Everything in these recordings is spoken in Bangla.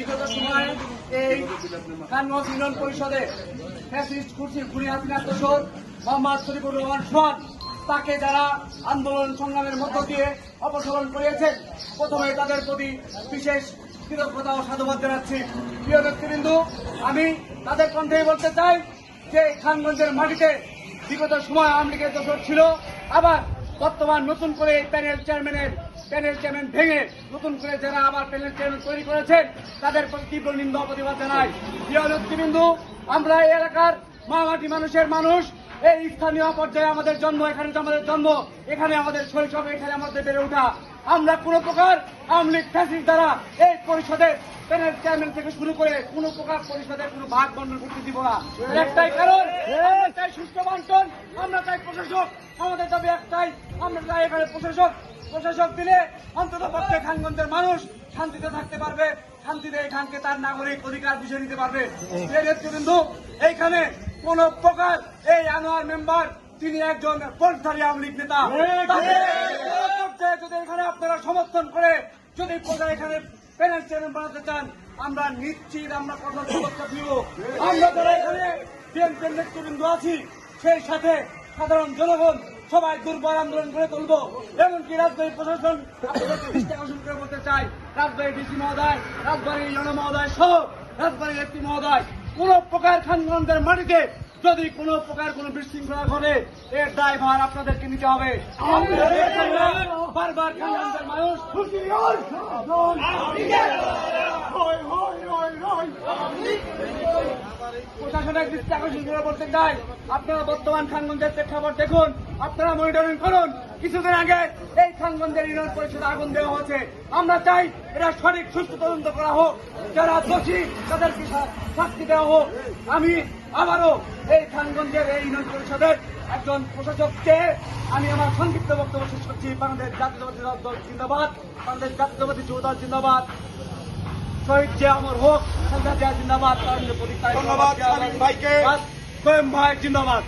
বিগত সময়ে এই খানগঞ্জ ইউনিয়ন পরিষদে ফ্যাসিস্ট কুর্সির খুনি হাসিনা তোষর মোহাম্মদ শরীফুর রহমান সোহান, তাকে যারা আন্দোলন সংগ্রামের মধ্য দিয়ে অপসারণ করিয়েছেন প্রথমে তাদের প্রতি বিশেষ কৃতজ্ঞতা ও সাধুবাদ জানাচ্ছি। প্রিয় ব্যক্তিবিন্দু, আমি তাদের কণ্ঠেই বলতে চাই যে খানগঞ্জের মাটিতে বিগত সময় আওয়ামী লীগের দোষর ছিল, আবার বর্তমান নতুন করে এই প্যানেল চেয়ারম্যানের, প্যানেল চেয়ারম্যান ভেঙে নতুন করে যারা আবার প্যানেল চেয়ারম্যান তৈরি করেছেন, তাদের প্রতি তীব্র নিন্দা প্রতিবাদ জানাই। প্রিয় নেতৃবৃন্দু, আমরা এই এলাকার মামাটি মানুষের মানুষ। এই স্থানীয় পর্যায়ে আমাদের জন্ম, এখানে আমাদের জন্ম, এখানে আমাদের শৈশব, এখানে আমাদের বেড়ে ওঠা। আমরা কোন প্রকার আওয়ামী লীগ ফ্যাসিস্ট দ্বারা এই পরিষদের প্যানেল চেয়ারম্যান থেকে শুরু করে কোন প্রকার পরিষদের কোনো ভাগ বন্টন করতে দিব না। একটাই কারণ সুস্থ বন্টন, আমরা প্রশাসক। আমাদের দাবি একটাই, আমরা এখানে প্রশাসক। প্রশাসক দিলে অন্তত পক্ষে খানগঞ্জের মানুষ শান্তিতে থাকতে পারবে, শান্তিতে এই খানকে তার নাগরিক অধিকার বুঝে নিতে পারবে। নেতৃবৃন্দু, এইখানে কোন প্রকার এই আনোয়ার মেম্বার, তিনি একজন পরিধারী আওয়ামী লীগ নেতা। পর্যায়ে যদি এখানে আপনারা সমর্থন করে যদি প্রজা এখানে প্যানেল চেয়ারম্যান বানাতে চান, আমরা নিশ্চিত আমরা কঠোর পদক্ষেপ নিব। আমরা যারা এখানে বিএনপির নেতৃবৃন্দ আছি, সেই সাথে সাধারণ জনগণ সবাই দুর্বল আন্দোলন করে তুলবো। এমনকি রাজবাড়ী প্রশাসন করে বলতে চাই রাজবাড়ী ডিসি মহোদয় রাজবাড়ী জন মহোদয় সহ রাজবাড়ী এসপি মহোদয়, কোন প্রকার খানগঞ্জের মাটিতে যদি কোন প্রকার কোন বিশৃঙ্খলা ঘটে এর দায়ভার আপনাদেরকে নিতে হবে। বারবার মানুষ প্রশাসনের দৃষ্টি আকর্ষণ করে বলতে চাই, আপনারা বর্তমান খানগঞ্জের প্রেক্ষাপট দেখুন, আপনারা মনিটরিং করুন। কিছুদিন আগে এই খানগঞ্জের ইউনিয়ন পরিষদে আগুন দেওয়া হয়েছে। আমরা চাই এটা সঠিক সুস্থ তদন্ত করা হোক। যারা দোষী তাদেরকে শাস্তি দেওয়া হোক। আমি আবারও এই খানগঞ্জের এই ইউনিয়ন পরিষদের একজন প্রশাসককে, আমি আমার সংক্ষিপ্ত বক্তব্য শেষ করছি। বাংলাদেশ জাতীয়তাবাদী দল জিন্দাবাদ, বাংলাদেশ জাতীয়তাবাদী যুব দল জিন্দাবাদ। শহীদ যে আমার হোক। জিন্দাবাদ তারুণ্য প্রতীক তারেক ধন্যবাদ ভাইকে। ভাই জিন্দাবাদ।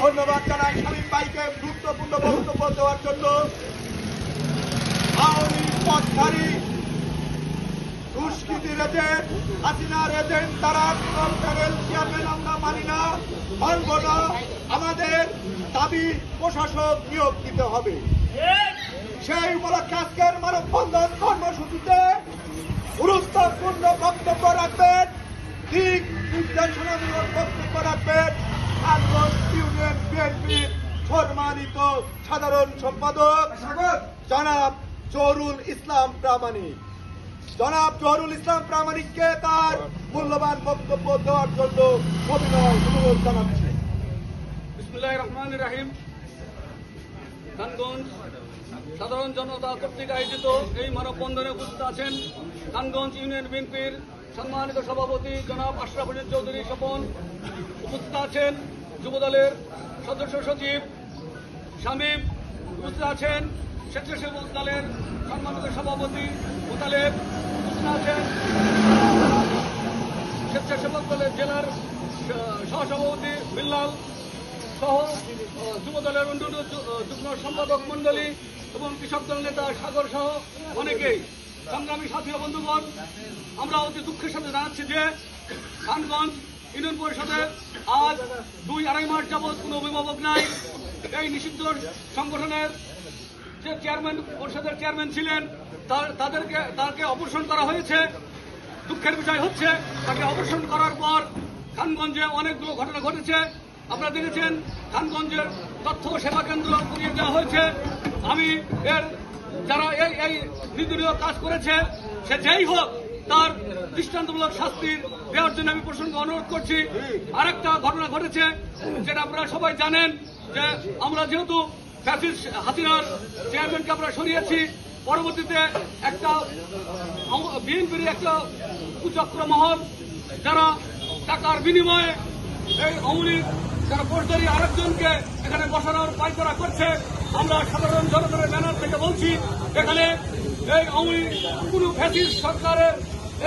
ধন্যবাদ জানাই শামীম ভাইকে গুরুত্বপূর্ণ বক্তব্য দেওয়ার জন্য। আওয়ামী পথধারী দুষ্কৃতির এজেন্ট হাসিনার এজেন্ট তারা কোন প্যানেল চেয়ারম্যান আমরা মানি না। মানব না আমাদের দাবি প্রশাসক নিয়োগ দিতে হবে। সেই উপলক্ষে আজকের মানববন্ধন কর্মসূচিতে গুরুত্বপূর্ণ বক্তব্য রাখবেন। দিক নির্দেশনামূলক বক্তব্য রাখবেন। ইউনিয়ন বিএনপির সম্মানিত সাধারণ সম্পাদক জনাব জহরুল ইসলাম প্রামাণিক। জনাব জহরুল ইসলাম প্রামাণিককে তার মূল্যবান বক্তব্য দেওয়ার জন্য অভিনয় অনুরোধ জানাচ্ছি। রহমান রাহিম। সাধারণ জনতা কর্তৃক আয়োজিত এই মানববন্ধনে উপস্থিত আছেন খানগঞ্জ ইউনিয়ন বিএনপির সম্মানিত সভাপতি জনাব আশরাফুল চৌধুরী স্বপন। উপস্থিত আছেন যুবদলের সদস্য সচিব শামীম। উপস্থিত আছেন স্বেচ্ছাসেবক দলের সম্মানিত সভাপতি মোতালেব। উপস্থিত আছেন স্বেচ্ছাসেবক দলের জেলার সহসভাপতি বিল্লাল সহ যুবদলের অন্যান্য যুগ্ম সম্পাদক মন্ডলী এবং কৃষক দল নেতা সাগর সহ অনেকেই। সংগ্রামী সাথী বন্ধুগণ, আমরা অতি দুঃখের সাথে জানাচ্ছি যে খানগঞ্জ ইউনিয়ন পরিষদে আজ দুই আড়াই মাস যাবৎ কোনো অভিভাবক নাই। এই নিষিদ্ধ সংগঠনের যে চেয়ারম্যান পরিষদের চেয়ারম্যান ছিলেন তাদেরকে, তাকে অপসারণ করা হয়েছে। দুঃখের বিষয় হচ্ছে, তাকে অপসারণ করার পর খানগঞ্জে অনেকগুলো ঘটনা ঘটেছে। আপনারা দেখেছেন খানগঞ্জের তথ্য সেবা কেন্দ্র দেওয়া হয়েছে। আমি এর যারা এই এই নির্দলীয় কাজ করেছে, সে যেই হোক, তার দৃষ্টান্তমূলক শাস্তির দেওয়ার জন্য আমি প্রসঙ্গে অনুরোধ করছি। আরেকটা ঘটনা ঘটেছে, যেটা আপনারা সবাই জানেন, যে আমরা যেহেতু হাসিনার চেয়ারম্যানকে আমরা সরিয়েছি, পরবর্তীতে একটা বিএনপির একটা কুচক্র মহল, যারা টাকার বিনিময়ে এই অমলিক যারা ফৌজদারি আরেকজনকে এখানে বসানোর পাইকরা করছে আমরা সাধারণ জনগণের ব্যানার থেকে বলছি এখানে এই অমলি কোন ফ্যাসিস সরকারের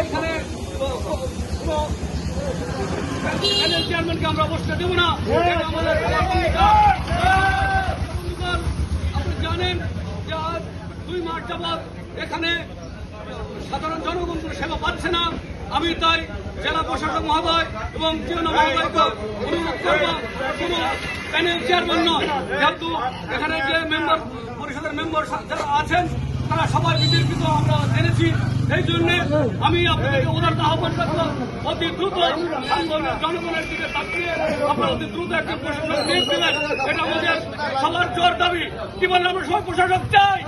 এখানে কোনো চেয়ারম্যানকে আমরা বসতে দেবো না। আমাদের আপনি জানেন যে আজ দুই মাস যাবৎ এখানে সাধারণ জনগণ সেবা পাচ্ছে না। আমি তাই জেলা প্রশাসক মহোদয় এবং অনুরোধ করব, কোনো প্যানেল চেয়ারম্যান নয়, যেহেতু এখানে যে মেম্বার পরিষদের মেম্বার যারা আছেন, তারা সবাই বিতর্কিত, আমরা জেনেছি। সেই জন্য আমি আপনাদেরকে উদারত আহ্বান করব, অতি দ্রুত জনগণের দিকে তাকিয়ে আপনারা অতি দ্রুত একটা প্রশাসক নিয়োগ দিলেন। এটা আমাদের সবার জোর দাবি। কি বললেন আমরা সবাই প্রশাসক? চাই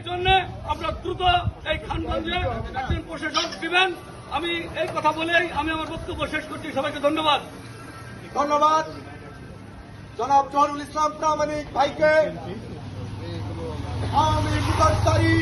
এই জন্য আপনার দ্রুত এই খানগঞ্জে একজন প্রশাসক দিবেন। আমি এই কথা বলেই আমি আমার বক্তব্য শেষ করছি। সবাইকে ধন্যবাদ। ধন্যবাদ। জনাব জহরুল ইসলাম প্রামাণিক ভাইকে লীগের